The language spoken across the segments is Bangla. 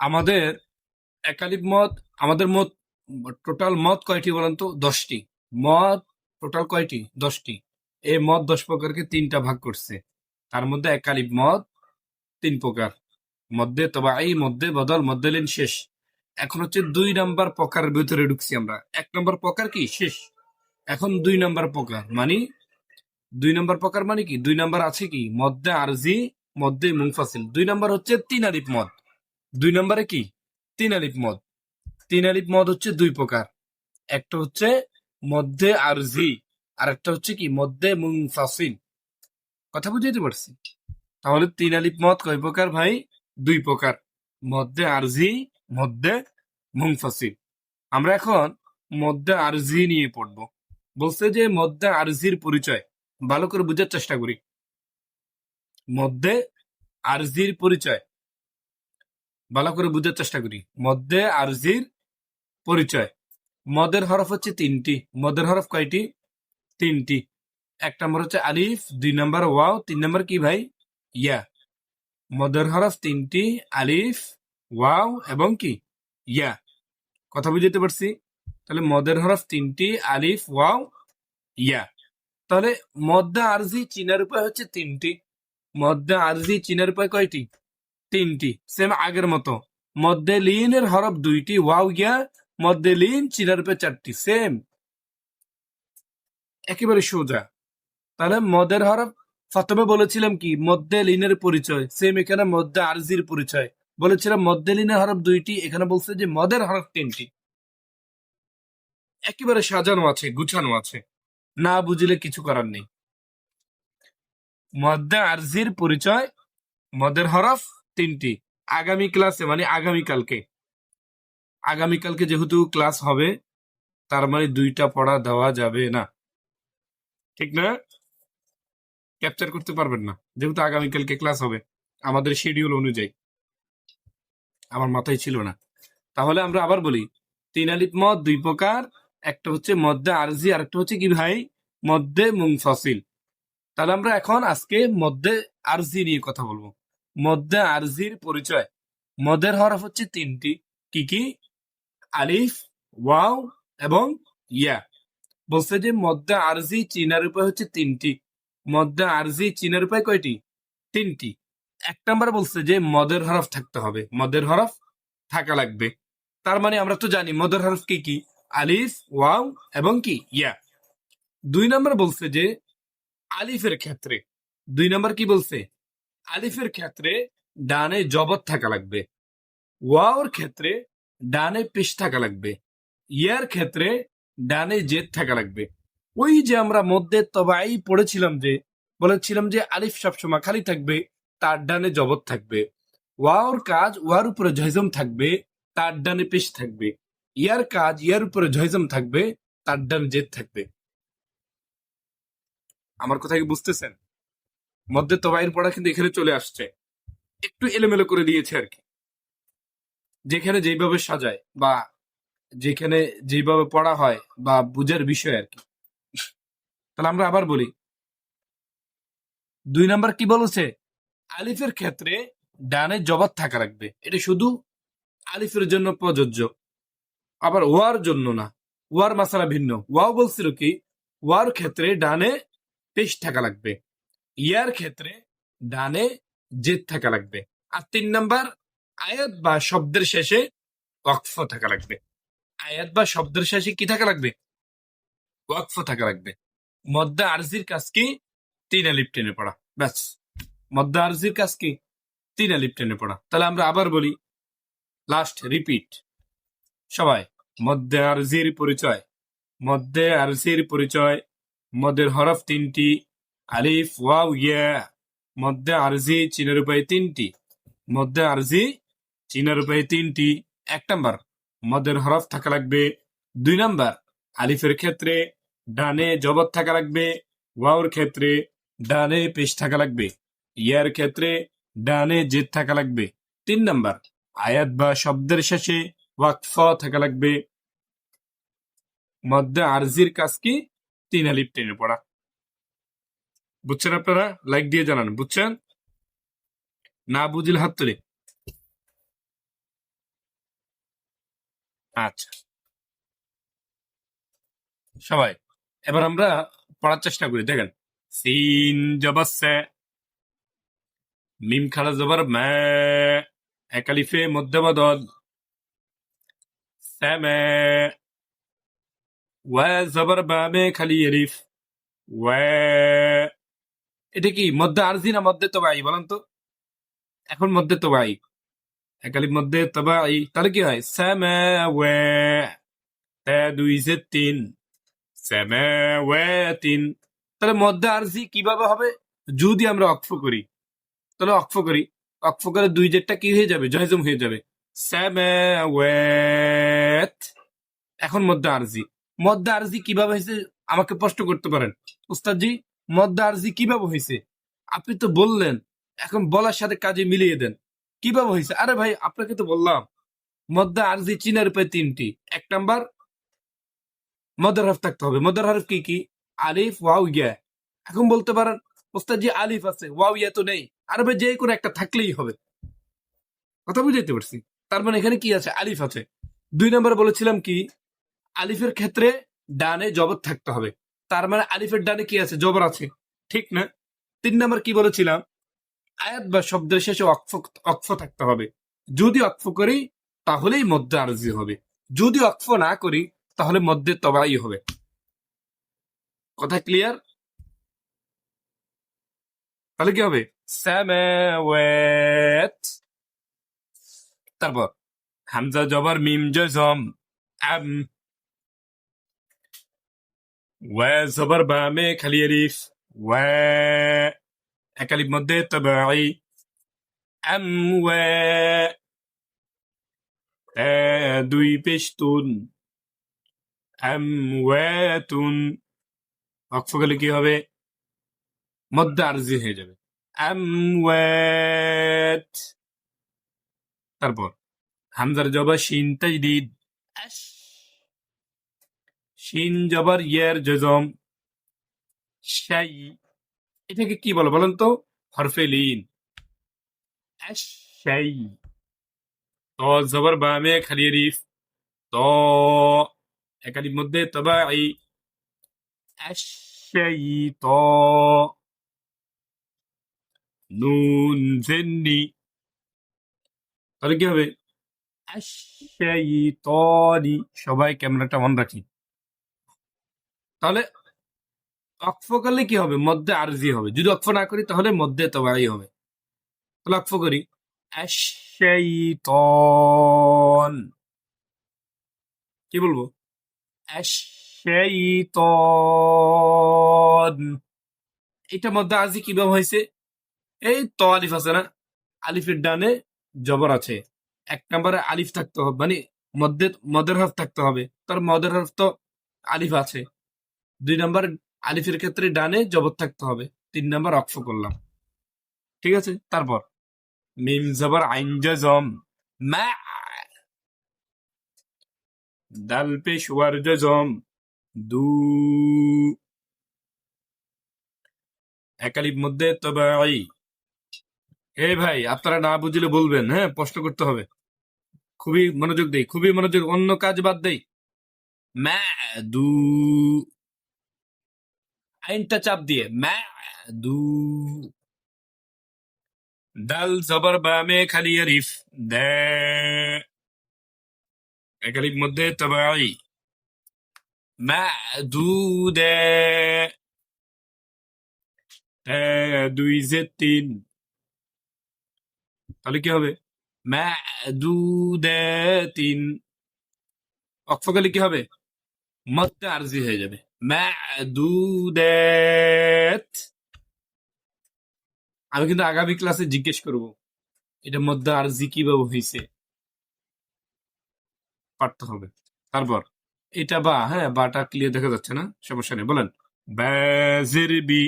আমাদের একালিপ মত, আমাদের মত টোটাল মত কয়টি বলেন তো দশটি। মত টোটাল কয়টি? দশটি। এই মত দশ প্রকারকে তিনটা ভাগ করছে। তার মধ্যে একালিপ মত, তিন প্রকার। মধ্যে তবাই মধ্যে বদল, মধ্যে লিন শেষ। এখন হচ্ছে দুই নাম্বার প্রকারের ভিতরে ঢুকছি আমরা। এক নম্বর প্রকার কি? শেষ। এখন দুই নাম্বার প্রকার মানে? দুই নাম্বার প্রকার মানে কি? দুই নাম্বার আছে কি? মধ্যে আরজি, মধ্যে মুংফাসিল দুই নাম্বার হচ্ছে তিন আলিপ মদ দুই নম্বরে কি? তিন আলিফ মদ। তিন আলিফ মদ হচ্ছে দুই প্রকার। একটা হচ্ছে মধ্যে আরজি আর একটা হচ্ছে কি? মধ্যে মুনফাসিল। কথা বুঝাইতে পারছি? তাহলে তিন আলিফ মদ কয় প্রকার ভাই? দুই প্রকার। মধ্যে আরজি মধ্যে মুনফাসিল। আমরা এখন মধ্যে আরজি নিয়ে পড়ব। বলছে যে মধ্যে আরজির পরিচয়। ভালো করে বুঝার চেষ্টা করি। মধ্যে আরজির পরিচয়। ভালো করে বুঝার চেষ্টা করি। মধ্যে আরজির পরিচয়। মদের হরফ হচ্ছে তিনটি। মদের হরফ কয়টি? তিনটি। এক নম্বর হচ্ছে আলিফ, দুই নম্বর ওয়াও, তিন নম্বর কি ভাই? ইয়া। মদের হরফ তিনটি, আলিফ, ওয়াও এবং কি? ইয়া। কথা বুঝতে পারছি? তাহলে মদের হরফ তিনটি, আলিফ, ওয়াও, ইয়া। তাহলে মধ্যে আরজি চিনার উপায় হচ্ছে তিনটি। মধ্যে আরজি চিনার উপায় কয়টি? তিনটি। সেম আগের মতো। মধ্যে লিনের হরফ দুইটি, ওয়াও গিয়া মধ্যে লিন চিনার উপরে চারটি। সেম একেবারে সোজা। তাহলে মদের হরফ প্রথমে বলেছিলাম কি? মধ্যে লিনের পরিচয়। সেম এখানে মধ্যে আরজির পরিচয়। বলেছিলাম মধ্যে লিনের হরফ দুইটি, এখানে বলছে যে মদের হরফ তিনটি। একেবারে সাজানো আছে, গুছানো আছে। না বুঝলে কিছু করার নেই। মধ্যে আরজির পরিচয়, মদের হরফ তিনটি। আগামী ক্লাসে মানে আগামীকালকে আগামীকালকে যেহেতু ক্লাস হবে, তার মানে দুইটা পড়া দেওয়া যাবে না। ঠিক না? ক্যাপচার করতে পারবেন না, যেহেতু আগামীকালকে ক্লাস হবে। আমাদের শিডিউল অনুযায়ী। আমার মাথায় ছিল না। তাহলে আমরা আবার বলি, তিন আলিফ মদ, দুই প্রকার, একটা হচ্ছে মধ্যে আরজি আর একটা হচ্ছে কি ভাই? মধ্যে মুংফসিল তাহলে আমরা এখন আজকে মধ্যে আরজি নিয়ে কথা বলব। মধ্যে আরজির পরিচয়। মদের হরফ হচ্ছে তিনটি। কি কি? আলিফ, ওয়াও এবং ইয়া। বলছে যে মধ্যে আরজি চিনার উপায় হচ্ছে তিনটি। মধ্যে আরজি চিনার উপায় কয়টি? তিনটি। এক নাম্বার বলছে যে মদের হরফ থাকতে হবে। মদের হরফ থাকা লাগবে। তার মানে আমরা তো জানি মদের হরফ কি কি? আলিফ, ওয়াও এবং কি? ইয়া। দুই নাম্বার বলছে যে আলিফের ক্ষেত্রে। দুই নাম্বার কি বলছে? আলিফের ক্ষেত্রে ডানে জবত থাকা লাগবে। ওয়াওর ক্ষেত্রে ডানে পেশ থাকা লাগবে। ইয়ার ক্ষেত্রে ডানে জেদ থাকা লাগবে। ওই যে আমরা মধ্যে তবাই পড়েছিলাম যে, বলেছিলাম যে আলিফ সবসময় খালি থাকবে, তার ডানে জবত থাকবে। ওয়াওর কাজ ওয়ার উপরে জয়জম থাকবে, তার ডানে পেশ থাকবে। ইয়ার কাজ ইয়ার উপরে জয়জম থাকবে, তার ডানে জেদ থাকবে। আমার কথা কি বুঝতেছেন? মধ্যে তবাইর পড়া কিন্তু এখানে চলে আসছে। একটু এলোমেলো করে দিয়েছে আর কি। যেখানে যেভাবে সাজায় বা যেখানে যেভাবে পড়া হয় বা বুঝার বিষয় আর কি। তাহলে আমরা আবার বলি, দুই নাম্বার কি বলেছে? আলিফের ক্ষেত্রে ডানে জবাব থাকা রাখবে এটা শুধু আলিফের জন্য প্রযোজ্য। আবার ওয়ার জন্য না। ওয়ার মাসালা ভিন্ন। ওয়াও বলছিল কি, ওয়ার ক্ষেত্রে ডানে পেশ থাকা লাগবে। ইয়ার ক্ষেত্রে ডানে জেদ থাকা লাগবে আর তিন নাম্বার, আয়াত বা শব্দের শেষে ওয়াকফ থাকা লাগবে। আয়াত বা শব্দের শেষে কি থাকা লাগবে? ওয়াকফ থাকা লাগবে। মধ্যে আরজির কাজ কি? তিন আলিপ টেনে পড়া। ব্যাস। মধ্যে আরজির কাজ কি? তিন আলিপ টেনে পড়া। তাহলে আমরা আবার বলি লাস্ট রিপিট সবাই মধ্যে আরজির পরিচয়। মধ্যে আরজির পরিচয়। মদের হরফ তিনটি। আলিফ ওয়াও ইয়া মধ্যে আরজি চিনের উপায় তিনটি মধ্যে আরজি চিনের উপায় তিনটি এক নম্বর মদের হরফ থাকা লাগবে দুই নাম্বার আলিফের ক্ষেত্রে ডানে জবত থাকা লাগবে ওয়াওর ক্ষেত্রে ডানে পেশ থাকা লাগবে ইয়ার ক্ষেত্রে ডানে জেদ থাকা লাগবে তিন নম্বর আয়াত বা শব্দের শেষে ওয়াকফ থাকা লাগবে মধ্যে আরজির কাজ কি তিন আলিফ টেনে পড়া বুঝছেন আপনারা? লাইক দিয়ে জানান, বুঝছেন? না বুঝিল হাত তুলি। আচ্ছা। সবাই, এবার আমরা পড়ার চেষ্টা করি, দেখেন। সিন জবাসে মিম খালা জবার মে, একালিফে বদল স্যামে ওয়া জবর বামে খালি এরিফ, ওয়া এটা কি মধ্যে আরজি না মধ্যে তবাই বলেন তো? এখন মধ্যে তবাই। একালিপ মধ্যে তবাই। তাহলে কি হয়? সামা ওয়া দুই যে তিন। সামা ওয়া তিন। তাহলে মধ্যে আরজি কীভাবে হবে? যদি আমরা অক্ফ করি। তাহলে অক্ফ করি। অক্ফ করে দুই জেটটা কি হয়ে যাবে? জয়জম হয়ে যাবে। সামাওয়াত এখন মধ্যে আরজি। মধ্যে আরজি কীভাবে হয়েছে? আমাকে প্রশ্ন করতে পারেন। উস্তাদজি? মধ্যে আরজি কীভাবে হয়েছে আপনি তো বললেন, এখন বলার সাথে কাজে মিলিয়ে দেন। কীভাবে হয়েছে আরে ভাই, আপনাকে তো বললাম মধ্যে আরজি চিনার উপায় তিনটি। এক নাম্বার, মদার হরফ থাকতে হবে। মদার হরফ কি কি? আলিফ, ওয়াও, ইয়া। এখন বলতে পারেন ওস্তাদজি আলিফ আছে, ওয়াও, ইয়া তো নেই। আরে ভাই, যে কোনো একটা থাকলেই হবে। কথা বুঝাইতে পারছি? তার মানে এখানে কি আছে? আলিফ আছে। দুই নম্বর বলেছিলাম কি? আলিফের ক্ষেত্রে ডানে জবর থাকতে হবে। তার মানে আলিফের ডানে কি আছে? জবর আছে। ঠিক না? তিন নম্বর কি বলেছিলাম? আয়াত বা শব্দের শেষে অক্ফ অক্ফ থাকতে হবে। যদি অক্ফ করি, তাহলেই মধ্যে আরজি হবে। যদি অক্ফ না করি, তাহলে মধ্যে তবাই হবে। কথা ক্লিয়ার তাহলে কি হবে? তারপর, হামজা জবর, মিম আম জবর বামে খালি আলিফ ওয়া একালিফ মধ্যে তবাই আম ওয়া দুই পেশতুন আম ওয়াতুন অক্ষ গেলে কি হবে মধ্যে আরজি হয়ে যাবে আম তারপর হামজার জবর শিন তাজদিদ আশ। শিন জবর ইয়ের জজম শাই, এটাকে কি বলো বলেন তো? হরফে লিন আশ শাই। তো জবর বামে খালি রিফ। তো একালির মধ্যে তবাই আশাই তো। নুন জেন্নি তাহলে কি হবে? আশাইতনি সবাই ক্যামেরাটা অন রাখি। তাহলে অক্ফ করলে কি হবে? মধ্যে আরজি হবে। যদি অক্ফ না করি, তাহলে মধ্যে তবাই হবে। তাহলে অক্ফ করি। কি বলব? এটা মধ্যে আরজি কীভাবে হয়েছে? এই ত আলিফ আছে না? আলিফের ডানে জবর আছে। এক নম্বরে আলিফ থাকতে হবে মানে মধ্যে, মদের হরফ থাকতে হবে। তার মদের হরফ তো আলিফ আছে। দুই নম্বর আলিফের ক্ষেত্রে ডানে জবর থাকতে হবে, তিন নম্বর অক্ষ করলাম। ঠিক আছে? তারপর, মিম জবর আইন জম মা দাল পেশ ওয়ার জম দু একালিফ মধ্যে তবে এই ভাই, আপনারা না বুঝলে বলবেন হ্যাঁ? প্রশ্ন করতে হবে। খুবই মনোযোগ দেই, খুবই মনোযোগ, অন্য কাজ বাদ দেই। ম্যা দু আইনটা চাপ দিয়ে ম্যা দু দাল জবর বামে খালি আরিফ। দে। একালিক মধ্যে তবাই। ম্যা দু দে। দুই যে তিন। তাহলে কি হবে? মাদুদাতিন অক্ষ গেলে কি হবে? মধ্যে আরজি হয়ে যাবে। মাদুদাত। আমি কিন্তু আগামী ক্লাসে জিজ্ঞেস করব এটার মধ্যে আরজি কীভাবে হয়েছে পারতে হবে। তারপর, এটা বা হ্যাঁ বাটা ক্লিয়ার দেখা যাচ্ছে না, সমস্যা নেই, বলেন। বাজির বি,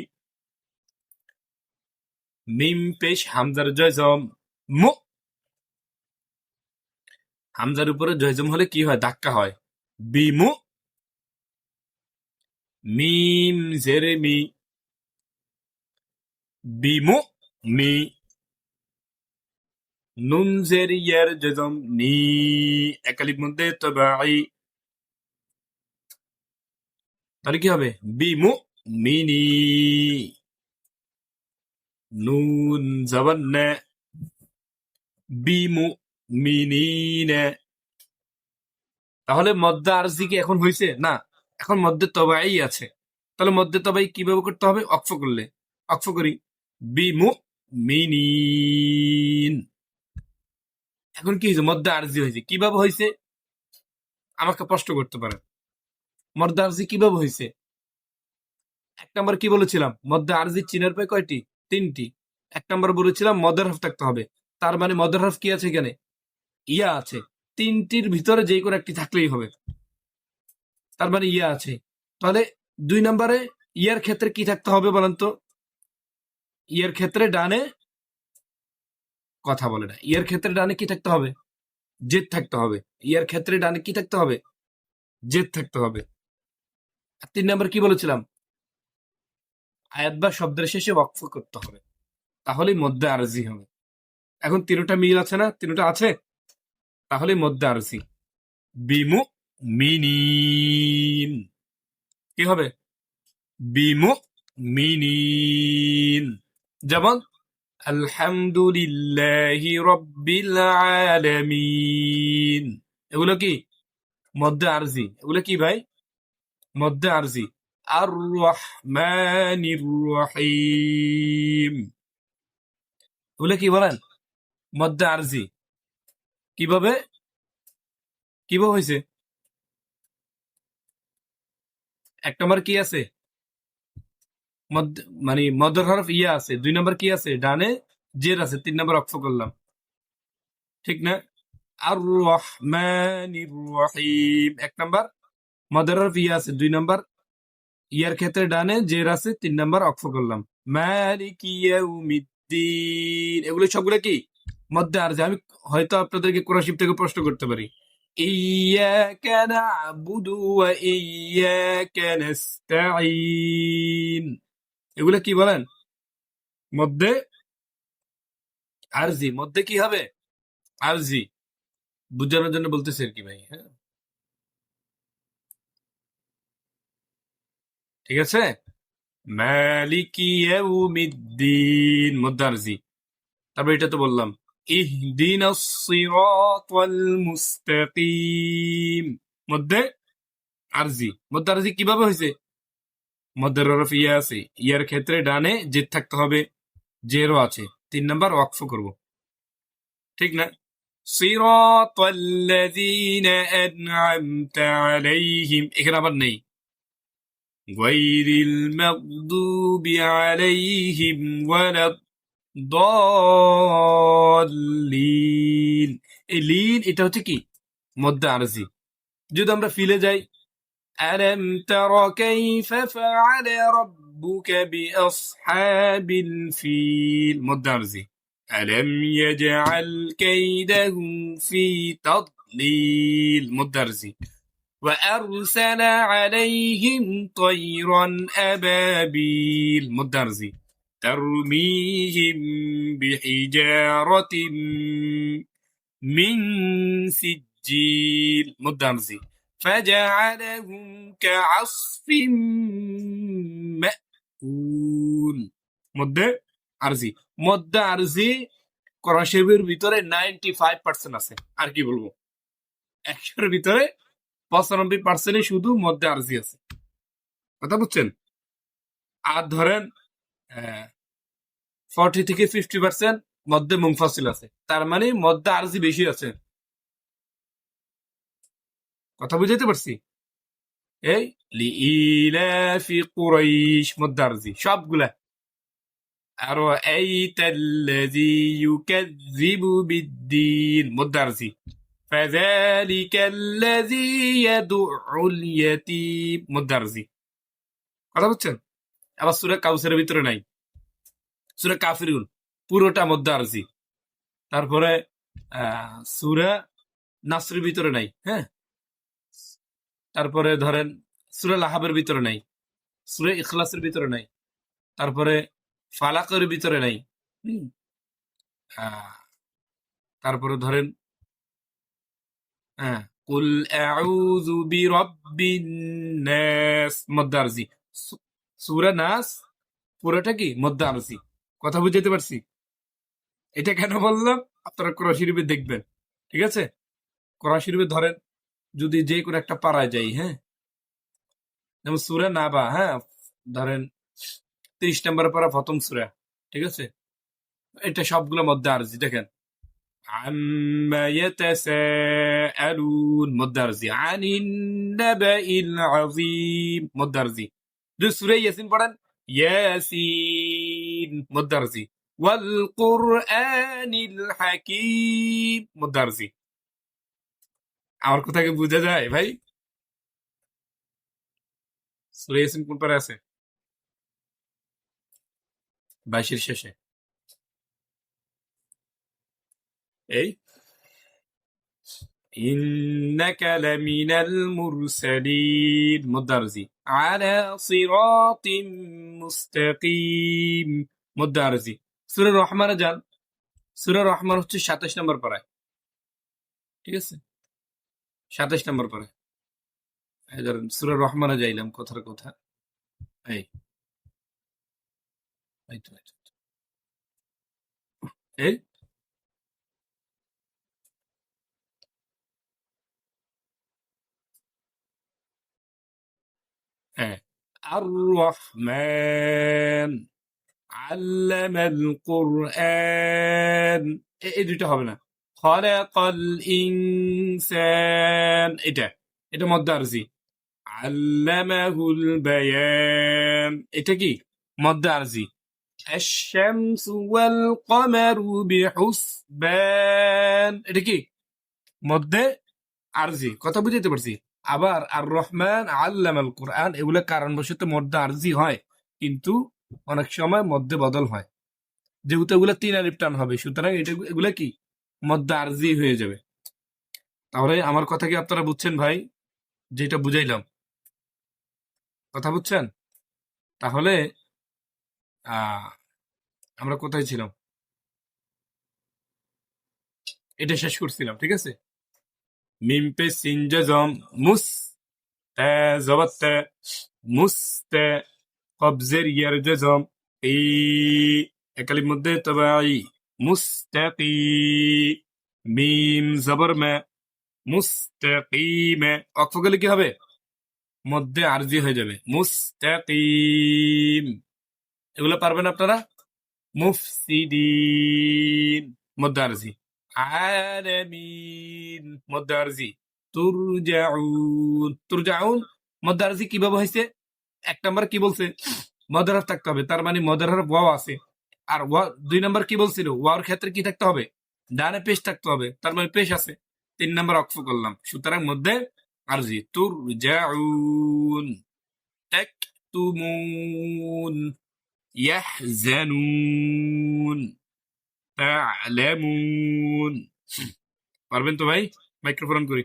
মিম পেশ হামজার জয়জম মু। হামজার উপরে জয়জম হলে কি হয়? ধাক্কা হয়। বিমু মিম জেরে মি বিমু মি নুন জের ইয়ার জজম নি একালির মধ্যে তবাই তাহলে কি হবে বিমু মিনি নুন জবান বিমু মিনিনে তাহলে মধ্যে আরজি কি এখন হয়েছে না এখন মধ্যে তবাই আছে। তাহলে মধ্যে তবাই কীভাবে করতে হবে? অক্ষ করলে। অক্ষ করি। বিমু মিনিন এখন কি হয়েছে? মধ্যে আরজি হয়েছে। কীভাবে হয়েছে? আমাকে প্রশ্ন করতে পারেন। মধ্যে আরজি কীভাবে হয়েছে? এক নম্বর কি বলেছিলাম? মধ্যে আরজি চিনের পায় কয়টি? তিনটি। এক নম্বর বলেছিলাম মদের হাফ থাকতে হবে। তার মানে মদের হাফ কি আছে এখানে? ইয়া আছে। তিনটির ভিতরে যে কোনো একটি থাকলেই হবে। তার মানে ইয়া আছে। তাহলে দুই নম্বরে ইয়ার ক্ষেত্রে কি থাকতে হবে বলেন তো? ইয়ার ক্ষেত্রে ডানে কথা বলে না। ইয়ার ক্ষেত্রে ডানে কি থাকতে হবে? জেদ থাকতে হবে। ইয়ার ক্ষেত্রে ডানে কি থাকতে হবে? জেদ থাকতে হবে। তিন নম্বর কি বলেছিলাম? আয়াত বা শব্দের শেষে ওয়াকফ করতে হবে। তাহলে মধ্যে আরজি হবে। এখন তিনটা মিল আছে না? তিনটা আছে? তাহলে মধ্যে আরজি। বিমু মিনিন কি হবে? বিমু মিনিন যেমন, আলহামদুলিল্লাহি রব্বিল আলামিন। এগুলো কি? মধ্যে আরজি এগুলো কি ভাই? মধ্যে আরজি আর রহমানির রহিম। এগুলো কি বলেন? মধ্যে আরজি কীভাবে? কীভাবে হয়েছে? এক নম্বর কি আছে? মানে মদর হরফ ইয়া আছে, দুই নম্বর কি আছে? ডানে জের আছে, তিন নম্বর অক্ষ করলাম। ঠিক না? আর রহিম এক নম্বর মদর হরফ ইয়া আছে, দুই নম্বর ইয়ার ক্ষেত্রে ডানে জের আছে, তিন নম্বর অক্ষ করলাম। এগুলো সবগুলো কি? মধ্যে আর যে আমি হয়তো আপনাদেরকে কোরআশিপ থেকে প্রশ্ন করতে পারি। না'বুদু ওয়া ইয়াকা নাস্তাঈন এগুলো কি বলেন? মধ্যে আরজি, মধ্যে কি হবে? আরজি। বুঝানোর জন্য বলতেছি আর কি ভাই হ্যাঁ। ঠিক আছে? মালিকি ইয়াউমিদ্দিন, মধ্যে আরজি। তারপর এটা তো বললাম। ইহদিনাস সিরাতাল মুস্তাকিম মধ্যে আরজি মধ্যে আরজি কিভাবে হয়েছে মধ্যের হরফ ইয়া আছে ইয়ার ক্ষেত্রে ডানে জেদ থাকতে হবে জেরও আছে তিন নাম্বার ওয়াকফ করব ঠিক না صراط الذين أنعمت عليهم এখানে আবার নেই غير المغضوب عليهم ولا الضالين এই লিন এটা হচ্ছে কি মধ্যে আরজি যদি আমরা ফিলে যাই ألم تر كيف فعل ربك بأصحاب الفيل مدرزي ألم يجعل كيدهم في تضليل مدرزي وأرسل عليهم طيرا أبابيل مدرزي ترميهم بحجارة من سجيل مدرزي فجعلهم كعصف مأكول মধ্যে আরজি মধ্যে আরজি করাশেবের ভিতরে নাইনটি ফাইভ পার্সেন্ট আছে আর কি বলবো একশোর ভিতরে পঁচানব্বই পার্সেন্টই শুধু মধ্যে আরজি আছে কথা বুঝছেন আর ধরেন ফর্টি থেকে ফিফটি পার্সেন্ট মধ্যে মুংফাসিল আছে তার মানে মধ্যে আরজি বেশি আছে কথা বুঝাইতে পারছি এই লিইলাফি কুরাইশ মদ্দারজি সবগুলা আর এইতাল্লাযী ইউকাযযিবু বিদ্দীন মদ্দারজি فذلك الذي يدعو اليتيم মদ্দারজি কথা বুঝছেন আবার সূরা কাউসারের ভিতরে নাই সূরা কাফিরুন পুরোটা মদ্দারজি তারপরে আহ, সূরা নাসরের ভিতরে নাই হ্যাঁ? তারপরে ধরেন সুরা লাহাবের ভিতরে নাই সুরে ইখলাসের ভিতরে নাই তারপরে ফালাকের ভিতরে নাই তারপরে ধরেন হ্যাঁ কুল আউযু বিরাব্বিন নাস মধ্যে আরজি। সূরা নাস পুরোটা কি? মধ্যে আরজি। কথা বুঝাইতে পারছি? এটা কেন বললাম? আপনারা ক্রশিরূপে দেখবেন, ঠিক আছে? ক্রশিরূপে ধরেন, যদি যে কোনো একটা পাড়ায় যাই হ্যাঁ? যেমন সুরা নাবা হ্যাঁ? ধরেন তিরিশ নম্বর পাড়া প্রথম সুরা, ঠিক আছে? এটা সবগুলো মধ্যে আরজি, দেখেন। মধ্যে আরজি। মধ্যে আরজি। যদি সুরে ইয়াসিন পড়েন, ইয়াসিন। মুদারজি ওয়াল হাকিম মুদারজি আমার কথাকে বোঝা যায় ভাই? সুরে ইয়াসিন কোন পারে আছে? বাইশের শেষে। এই إنك لمن المرسلين مدرزي على صراط مستقيم مدرزي সুরা রহমানে যান সুরা রহমান হচ্ছে সাতাশ নম্বর পাড়ায় ঠিক আছে সাতাশ নম্বর পাড়ায় এই ধরেন সুরা রহমানে যাইলাম কথার কথা এই এই হ্যাঁ আর রহমান আল্লামাল কোরআন এ- এই দুইটা হবে না খলাকাল ইনসান এটা এটা মধ্যে আরজি আল্লামাহুল বায়ান এটা কি মধ্যে আরজি الشمس والقمر بحسبان এটা কি মধ্যে আরজি কথা বুঝাইতে পারছি আবার আর রহমান আল্লাম আল কোরআন এগুলা কারণবশত মধ্যে আরজি হয়, কিন্তু অনেক সময় মধ্যে বদল হয়। যেহেতু এগুলা তিন আলিফ টান হবে, সুতরাং এটা এগুলা কি? মধ্যে আরজি হয়ে যাবে। তাহলে আমার কথা কি আপনারা বুঝছেন ভাই? যেটা বুঝাইলাম। কথা বুঝছেন? তাহলে আমরা কোথায় ছিলাম? এটা শেষ করছিলাম, ঠিক আছে? মিম পে সিনজাজম মুস তা জবত তা, মুস তা, কবজের ইয়ার জজম এই একালির মধ্যে তবাই মুস্তাকি মিম জবর মে মুস্তাকিমে অক্ষ গেলে কি হবে মধ্যে আরজি হয়ে যাবে মুস্তাকিম এগুলো পারবেন আপনারা? মুফসিদিন মধ্যে আরজি। কীভাবে হয়েছে এক নাম্বার কি বলছে? মদার থাকতে হবে, তার মানে মদার ওয়াও আছে। আর ওয়া, দুই নাম্বার কি বলছিল? ওয়ার ক্ষেত্রে কি থাকতে হবে? ডানে পেশ থাকতে হবে, তার মানে পেশ আছে। তিন নাম্বার অক্ষ করলাম, সুতরাং মধ্যে আরজি তুর জাউন তাকতুমুন ইয়াহজানুন। তা'লামুন পারবেন তো ভাই? মাইক্রোফোন করি।